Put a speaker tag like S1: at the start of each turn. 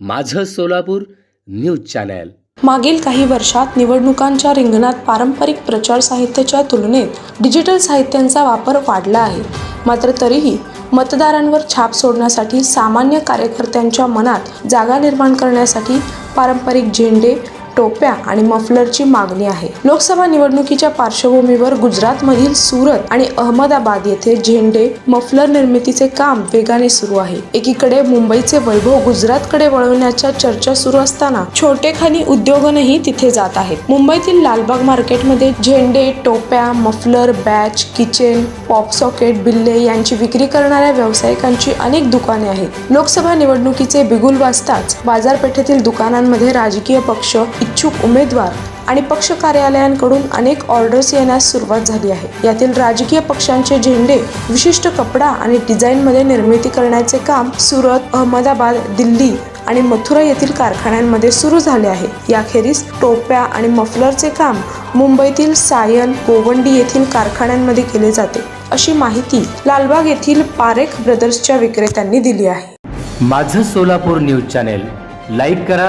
S1: माझं Solapur news channel.
S2: मागील काही वर्षात निवडणुकांच्या रिंगणात पारंपरिक प्रचार साहित्याच्या तुलनेत डिजिटल साहित्यांचा वापर वाढला आहे. मात्र तरीही मतदारांवर छाप सोडण्यासाठी सामान्य कार्यकर्त्यांच्या मनात जागा निर्माण करण्यासाठी पारंपरिक झेंडे टोप्या आणि मफलरची मागणी आहे. लोकसभा निवडणुकीच्या पार्श्वभूमीवर गुजरातमधील सुरत आणि अहमदाबाद येथे झेंडे मफलर निर्मितीचे काम वेगाने सुरू आहे. एकीकडे मुंबईचे वैभव गुजरातकडे वळवण्याच्या चर्चा सुरू असताना छोटेखानी उद्योगनही तिथे जात आहेत. मुंबईतील लालबाग मार्केटमध्ये झेंडे टोप्या muffler badge keychain pop socket बिल्ले यांची विक्री करणाऱ्या व्यावसायिकांची अनेक दुकाने आहेत. लोकसभा निवडणुकीचे बिगुल वाजताच बाजारपेठेतील दुकानांमध्ये राजकीय पक्ष इच्छुक उमेदवार आणि पक्ष कार्यालयांकडून अनेक ऑर्डर्स येण्यास सुरुवात झाली आहे. यातील राजकीय पक्षांचे झेंडे विशिष्ट कपडा आणि डिझाईनमध्ये निर्मिती करण्याचे काम सुरत अहमदाबाद दिल्ली आणि मथुरा येथील कारखान्यांमध्ये सुरू झाले आहे. याखेरीज टोप्या आणि मफलरचे काम मुंबईतील सायन गोवंडी येथील कारखान्यांमध्ये केले जाते. अशी माहिती लालबाग येथील पारेख ब्रदर्सच्या विक्रेत्यांनी दिली आहे.
S1: माझं सोलापूर न्यूज चॅनल लाईक करा